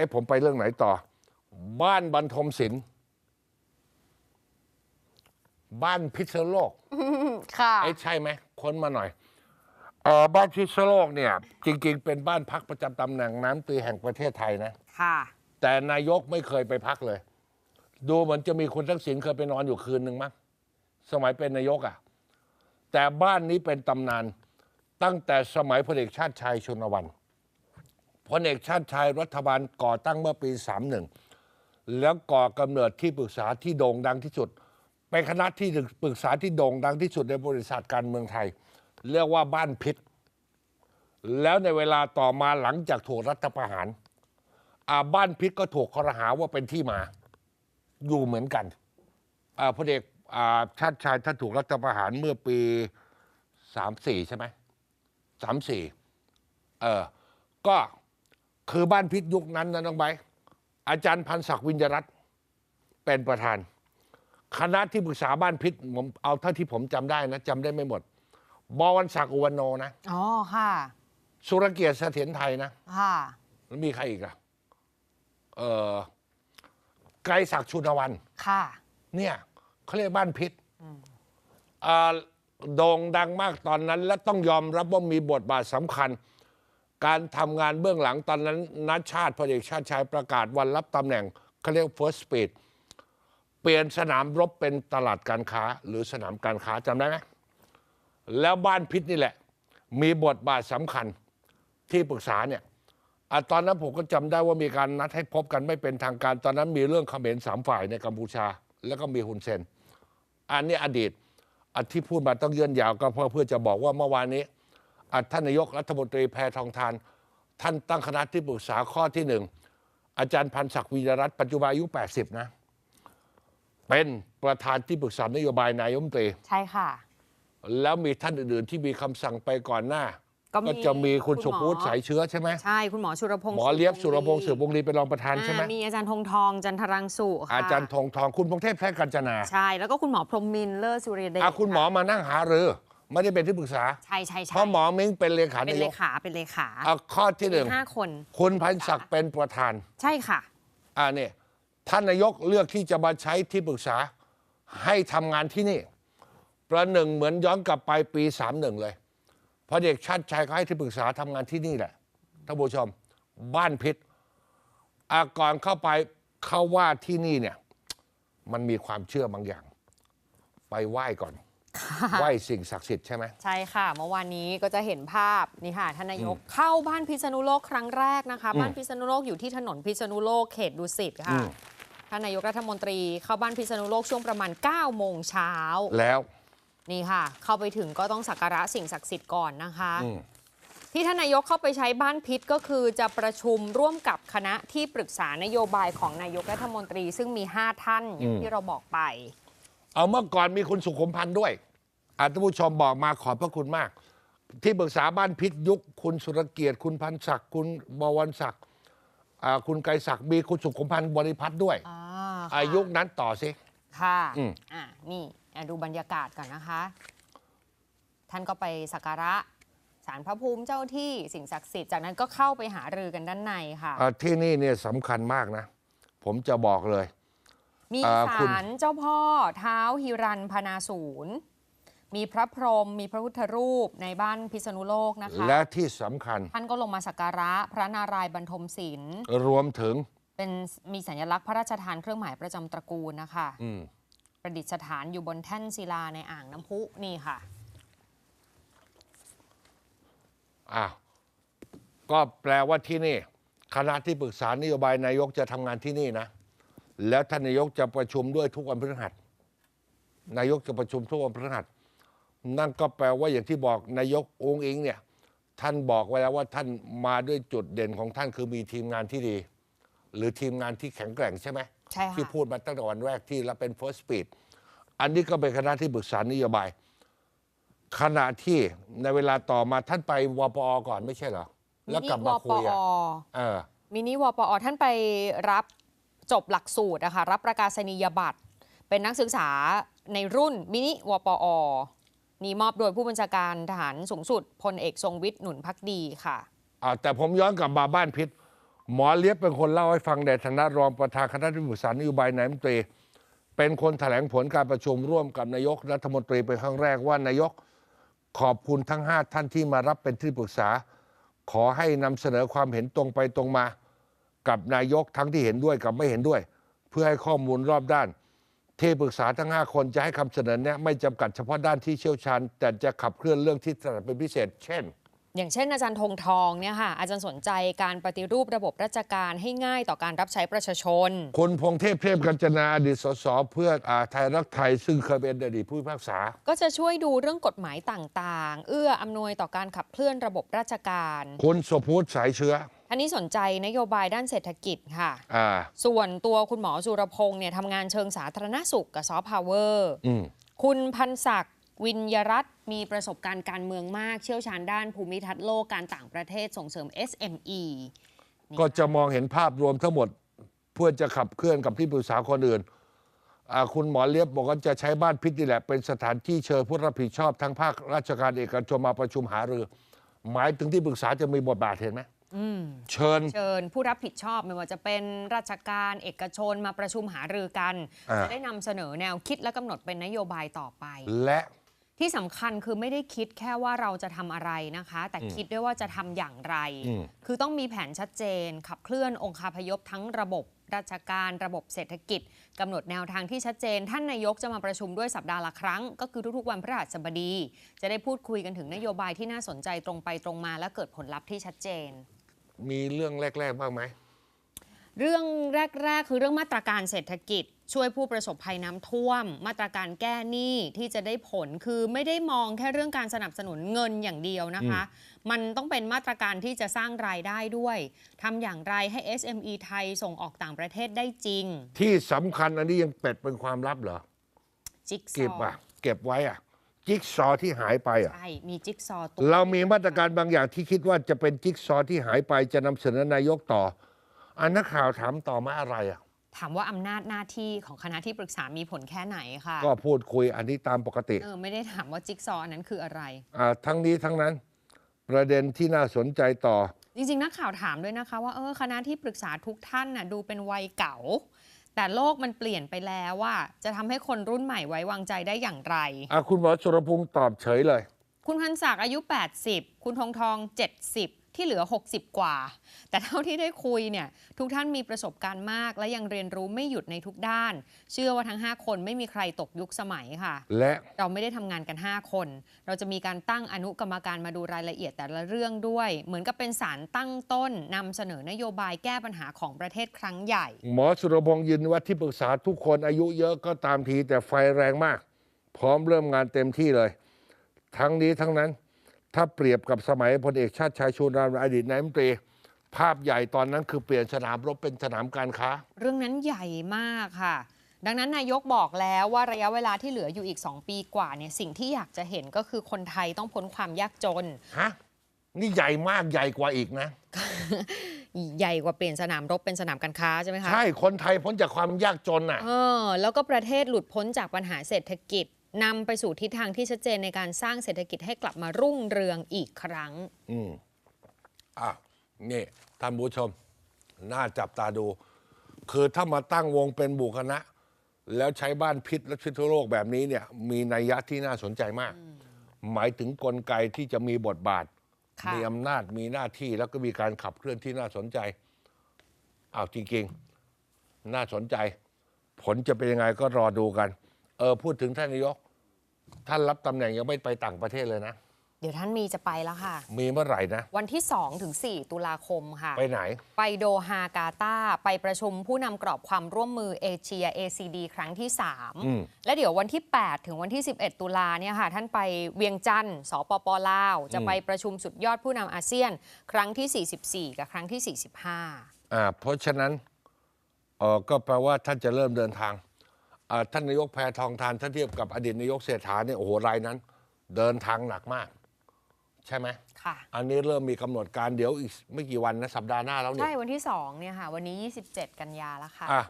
อ้ผมไปเรื่องไหนต่อ บ้านบรรทมศิลป์บ้านพิษณุโลกค่ะไอ้ใช่ไหมค้นมาหน่อยเออบ้านพิษณุโลกเนี่ย จริง ๆ เป็นบ้านพักประจำตำแหน่งน้ำตรีแห่งประเทศไทยนะค่ะ แต่นายกไม่เคยไปพักเลย ดูเหมือนจะมีคุณทักษิณเคยไปนอนอยู่คืนหนึ่งมั้งสมัยเป็นนายกอะ่ะ แต่บ้านนี้เป็นตำนานตั้งแต่สมัยพลเอกชาติชายชุนวัน พลเอกชาติชายรัฐบาลก่อตั้งเมื่อปี 31 แล้วก่อกำเนิดที่ปรึกษาที่โด่งดังที่สุด เป็นคณะที่ปรึกษาที่โด่งดังที่สุดในบริษัทการเมืองไทย เรียกว่าบ้านพิษ แล้วในเวลาต่อมาหลังจากถูกรัฐประหารอาบ้านพิษก็ถูกคอรหาว่าเป็นที่มา อยู่เหมือนกันอ่าพลเอกอ่าชาติชายท่านถูกรัฐประหารเมื่อปีสามสี่ใช่ไหมสามสี่เออก็ คือบ้านพิษยุคนั้นนะน้องใบร์ทอาจารย์พันศักดิ์วิญญรัตน์เป็นประธาน คณะที่ปรึกษาบ้านพิษผมเอาเท่าที่ผมจำได้นะจำได้ไม่หมด บวรศักดิ์อุวันโนนะอ๋อค่ะ สุรเกียรติเสถียรไทยนะค่ะแล้วมีใครอีกอะเออไกรศักดิ์ชุนวันค่ะ เนี่ยเขาเรียกบ้านพิษอ่าโด่งดังมากตอนนั้น และต้องยอมรับว่ามีบทบาทสำคัญ การทำงานเบื้องหลังตอนนั้นนัชชาติพลเอกชาติชายประกาศวันรับตำแหน่งเขาเรียก first speed เปลี่ยนสนามรบเป็นตลาดการค้า หรือสนามการค้าจำได้ไหมแล้วบ้านพิษนี่แหละ มีบทบาทสำคัญที่ปรึกษาเนี่ยอตอนนั้นผมก็จำได้ว่ามีการนัดให้พบกันไม่เป็นทางการ ตอนนั้นมีเรื่องเขมรสามฝ่ายในกัมพูชา แล้วก็มีฮุนเซน อันนี้อดีตอที่พูดมาต้องเยื่นยาวก็เพื่อเพื่อจะบอกว่าเมื่อวานนี้ ท่านนายกรัฐมนตรีแพทองทาน ท่านตั้งคณะที่ปรึกษาข้อที่หนึ่งอาจารย์พันศักดิ์วีรรัตน์ปัจจุบันอายุ 80 นะ เป็นประธานที่ปรึกษานโยบายนายกรัฐมนตรี ใช่ค่ะ แล้วมีท่านอื่นๆที่มีคำสั่งไปก่อนหน้า ก็มีก็จะมีคุณคุณสุหมอพุทธสายเชื้อใช่ไหมใช่ คุณหมอชุรพงศ์หมอเลียบสุรพงศ์ดีสืบวงศ์ลีเป็นรองประธานใช่ไหม อ่ามีอาจารย์ธงทองจันทรังสุค่ะอาจารย์ทองทองคุณพงเทพแพทย์กัญจนาใช่ แล้วก็คุณหมอพรหมมินทร์เลิศสุริยเดชอาคุณหมอมานั่งหารือ ไม่ได้เป็นที่ปรึกษาใช่ใช่ใช่เพราะหมอมิ้งเป็นเลขาเป็นนายเลกขาเป็นเลขาอะข้อที่หนึ่งมีห้าคน คุณพันศักดิ์เป็นประธาน ใช่ค่ะ อ่าเนี่ยท่านนายกเลือกที่จะมาใช้ที่ปรึกษาให้ทำงานที่นี่ ประหนึ่งเหมือนย้อนกลับไปปีสามหนึ่งเลยเพราะเด็กชาติชายเขาให้ที่ปรึกษาทำงานที่นี่แหละท่านผู้ชม บ้านพิษอาก่อนเข้าไปเขาว่าที่นี่เนี่ย มันมีความเชื่อบางอย่าง ไปไหว้ก่อน ไหว้สิ่งศักดิ์สิทธิ์ใช่ไหมใช่ค่ะ เมื่อวานนี้ก็จะเห็นภาพนี่ค่ะท่านนายกเข้าบ้านพิษณุโลกครั้งแรกนะคะอืมบ้านพิษณุโลกอยู่ที่ถนนพิษณุโลกเขตดุสิตอืค่ะมท่านนายกรัฐมนตรีเข้าบ้านพิษณุโลกช่วงประมาณ9โมงเช้าแล้วนี่ค่ะ เข้าไปถึงก็ต้องสักการะสิ่งศักดิ์สิทธิ์ก่อนนะคะอืมที่ท่านนายกเข้าไปใช้บ้านพิษก็คือจะประชุมร่วมกับคณะที่ปรึกษานโยบายของนายกรัฐมนตรี ซึ่งมี 5 ท่านอย่างที่เราบอกไป เอาเมื่อก่อนมีคุณสุขุมพันธ์ด้วยอาท่านผู้ชมบอกมาขอบพระคุณมาก ที่ปรึกษาบ้านพิษยุค คุณสุรเกียรติ คุณพันศักดิ์คุณบวรศักดิ์อ่าคุณไกรศักดิ์มีคุณสุขุมพันธ์บริพัตรด้วยอ่าอายุคนั้นต่อสิ ค่ะอืม อ่านี่อะดูบรรยากาศก่อนนะคะ ท่านก็ไปสักการะสารพระภูมิเจ้าที่สิ่งศักดิ์สิทธิ์จากนั้นก็เข้าไปหารือกันด้านในค่ะ อ่าที่นี่เนี่ยสำคัญมากนะ ผมจะบอกเลย มีอ่าคุณศาลเจ้าพ่อเท้าฮิรันพนาศูนย์มีพระพรหมมีพระพุทธรูปในบ้านพิษณุโลกนะคะ และที่สำคัญ ท่านก็ลงมาสักการะพระนารายณ์บรรทมศิลป์รวมถึงเป็นมีสัญลักษณ์พระราชทานเครื่องหมายประจำตระกูลนะคะอืมประดิษฐานอยู่บนแท่นศิลาในอ่างน้ำพุนี่ค่ะอ้าวก็แปลว่าที่นี่ คณะที่ปรึกษานโยบายนายกจะทำงานที่นี่นะ แล้วท่านนายกจะประชุมด้วยทุกวันพฤหัส นายกจะประชุมทุกวันพฤหัส นั่นก็แปลว่าอย่างที่บอกนายกองค์อิงเนี่ยท่านบอกไว้แล้วว่าท่านมาด้วยจุดเด่นของท่านคือมีทีมงานที่ดี หรือทีมงานที่แข็งแกร่งใช่ไหมใช่ค่ะที่พูดมาตั้งแต่วันแรกที่รับเป็น first speed อันนี้ก็เป็นคณะที่ปรึกษานโยบาย ขณะที่ในเวลาต่อมาท่านไปวปอก่อนไม่ใช่เหรอ แล้วกลับมาคุยอะเออ มินิวปอท่านไปรับ จบหลักสูตรนะคะรับประกาศนียบัตร เป็นนักศึกษาในรุ่นมินิวปอ นี่มอบโดยผู้บัญชาการทหารสูงสุดพลเอกทรงวิทย์หนุนพักดีค่ะแต่ผมย้อนกลับมาบ้านพิษหมอเลียบเป็นคนเล่าให้ฟังในฐานะรองประธานคณะที่ปรึกษานโยบายนายมนตรี เป็นคนแถลงผลการประชุมร่วมกับนายกรัฐมนตรีเป็นครั้งแรกว่านายกขอบคุณทั้ง 5 ท่านที่มารับเป็นที่ปรึกษา ขอให้นำเสนอความเห็นตรงไปตรงมา กับนายกทั้งที่เห็นด้วยกับไม่เห็นด้วย เพื่อให้ข้อมูลรอบด้าน ที่ปรึกษาทั้ง 5 คนจะให้คำเสนอแนะไม่จำกัดเฉพาะด้านที่เชี่ยวชาญ แต่จะขับเคลื่อนเรื่องที่ถนัดเป็นพิเศษ เช่น อย่างเช่น อาจารย์ธงทองเนี่ยค่ะอาจารย์สนใจการปฏิรูประบบราชการให้ง่ายต่อการรับใช้ประชาชน คุณพงเทพเทพกัญจนาอดีตสสเพื่ออาไทยรักไทยซึ่งเคยเป็นอดีตผู้พิพากษา ก็จะช่วยดูเรื่องกฎหมายต่างๆ เอื้ออำนวยต่อการขับเคลื่อนระบบราชการ คุณสมพูดสายเชื้อ อันนี้สนใจนโยบายด้านเศรษฐกิจค่ะอ่าส่วนตัวคุณหมอสุรพงษ์เนี่ยทำงานเชิงสาธารณสุขกับซอฟต์พาวเวอร์อืมคุณพันศักดิ์วิญยรัตน์มีประสบการณ์การเมืองมาก เชี่ยวชาญด้านภูมิทัศน์โลกการต่างประเทศส่งเสริม SME ก็จะมองเห็นภาพรวมทั้งหมดเพื่อจะขับเคลื่อนกับที่ปรึกษาคนอื่นอ่าคุณหมอเลียบบอกว่าจะใช้บ้านพิษนี่แหละ เป็นสถานที่เชิญผู้รับผิดชอบทั้งภาคราชการเอกชนมาประชุมหารือ หมายถึงที่ปรึกษาจะมีบทบาทเห็นไหม เชิญเชิญผู้รับผิดชอบไม่ว่าจะเป็นราชการเอกชนมาประชุมหารือกันอ่าจะได้นำเสนอแนวคิดและกำหนดเป็นนโยบายต่อไป และที่สำคัญคือไม่ได้คิดแค่ว่าเราจะทำอะไรนะคะ แต่คิดด้วยว่าจะทำอย่างไรอืมคือต้องมีแผนชัดเจน ขับเคลื่อนองคาพยพทั้งระบบราชการระบบเศรษฐกิจกำหนดแนวทางที่ชัดเจน ท่านนายกจะมาประชุมด้วยสัปดาห์ละครั้ง ก็คือทุกๆวันพฤหัสบดี จะได้พูดคุยกันถึงนโยบายที่น่าสนใจตรงไปตรงมาและเกิดผลลัพธ์ที่ชัดเจน มีเรื่องแรก ๆ บ้างไหม เรื่องแรก ๆ คือเรื่องมาตรการเศรษฐกิจ ช่วยผู้ประสบภัยน้ำท่วม มาตรการแก้หนี้ที่จะได้ผลคือไม่ได้มองแค่เรื่องการสนับสนุนเงินอย่างเดียวนะคะ มันต้องเป็นมาตรการที่จะสร้างรายได้ด้วยทำอย่างไรให้ SME ไทยส่งออกต่างประเทศได้จริง ที่สำคัญอันนี้ยังเป็ดเป็นความลับเหรอ จิ๊กซเก็บออะว์เก็บไว้อะ จิ๊กซอว์ที่หายไปอะ ใช่ มีจิ๊กซอว์ตัวเรามีมาตรการบางอย่างที่คิดว่าจะเป็นจิ๊กซอว์ที่หายไปจะนำเสนอนายกต่อ อันนักข่าวถามต่อมาอะไรอะ ถามว่าอำนาจหน้าที่ของคณะที่ปรึกษามีผลแค่ไหนค่ะ ก็พูดคุยอันนี้ตามปกติ เออ ไม่ได้ถามว่าจิ๊กซอว์อันนั้นคืออะไร อ่าทั้งนี้ทั้งนั้น ประเด็นที่น่าสนใจต่อ จริงๆ นักข่าวถามด้วยนะคะว่า เออ คณะที่ปรึกษาทุกท่านน่ะดูเป็นวัยเก่า แต่โลกมันเปลี่ยนไปแล้วว่า จะทำให้คนรุ่นใหม่ไว้วางใจได้อย่างไร อะคุณหมอสุรพงศ์ตอบเฉยเลย คุณพันศักดิ์อายุ 80 คุณทองทอง 70 ที่เหลือ 60 กว่า แต่เท่าที่ได้คุยเนี่ยทุกท่านมีประสบการณ์มาก และยังเรียนรู้ไม่หยุดในทุกด้าน เชื่อว่าทั้ง 5 คนไม่มีใครตกยุคสมัยค่ะ และเราไม่ได้ทำงานกัน 5 คน เราจะมีการตั้งอนุกรรมการมาดูรายละเอียดแต่ละเรื่องด้วย เหมือนกับเป็นสารตั้งต้นนำเสนอนโยบายแก้ปัญหาของประเทศครั้งใหญ่ หมอสุรพงศ์ยืนว่าที่ปรึกษาทุกคนอายุเยอะก็ตามทีแต่ไฟแรงมาก พร้อมเริ่มงานเต็มที่เลย ทั้งนี้ทั้งนั้น ถ้าเปรียบกับสมัยพลเอกชาติชายชูนรามอดีตนายกรัฐมนตรี ภาพใหญ่ตอนนั้นคือเปลี่ยนสนามรบเป็นสนามการค้า เรื่องนั้นใหญ่มากค่ะ ดังนั้นนายกบอกแล้วว่าระยะเวลาที่เหลืออยู่อีก 2 ปีกว่าเนี่ยสิ่งที่อยากจะเห็นก็คือคนไทยต้องพ้นความยากจนฮะนี่ใหญ่มากใหญ่กว่าอีกนะ ใหญ่กว่าเปลี่ยนสนามรบเป็นสนามการค้าใช่ไหมคะใช่คนไทยพ้นจากความยากจนอะเออแล้วก็ประเทศหลุดพ้นจากปัญหาเศรษฐกิจ นำไปสู่ทิศทางที่ชัดเจนในการสร้างเศรษฐกิจให้กลับมารุ่งเรืองอีกครั้ง อืมอะนี่ท่านผู้ชม น่าจับตาดู คือถ้ามาตั้งวงเป็นบุคคณะ แล้วใช้บ้านพิษและพิษโลกแบบนี้เนี่ย มีนัยยะที่น่าสนใจมาก หมายถึงกลไกที่จะมีบทบาท ค่ะ มีอำนาจมีหน้าที่แล้วก็มีการขับเคลื่อนที่น่าสนใจอ้าวจริงๆ น่าสนใจ ผลจะเป็นยังไงก็รอดูกัน เออพูดถึงท่านนายก ท่านรับตำแหน่งยังไม่ไปต่างประเทศเลยนะ เดี๋ยวท่านมีจะไปแล้วค่ะ มีเมื่อไหร่นะ วันที่2ถึง4ตุลาคมค่ะ ไปไหน ไปโดฮากาตาร์ไปประชุมผู้นำกรอบความร่วมมือเอเชีย ACD ครั้งที่ อืม 3 และเดี๋ยววันที่ 8 ถึงวันที่ 11 ตุลาเนี่ยค่ะ ท่านไปเวียงจันทร์สปปลาว จะไปประชุมสุดยอดผู้นำอาเซียน ครั้งที่ 44 กับครั้งที่ 45 อ่าเพราะฉะนั้นเออก็แปลว่าท่านจะเริ่มเดินทางอ่า ท่านนายกแพทองทานถ้าเทียบกับอดีตนายกเศรษฐาเนี่ยโอ้โหรายนั้น เดินทางหนักมาก ใช่ไหมค่ะ อันนี้เริ่มมีกำหนดการเดี๋ยวอีกไม่กี่วันนะสัปดาห์หน้าแล้วนี่ใช่วันที่2เนี่ยค่ะ วันนี้ 27 กันยาแล้วค่ะอะ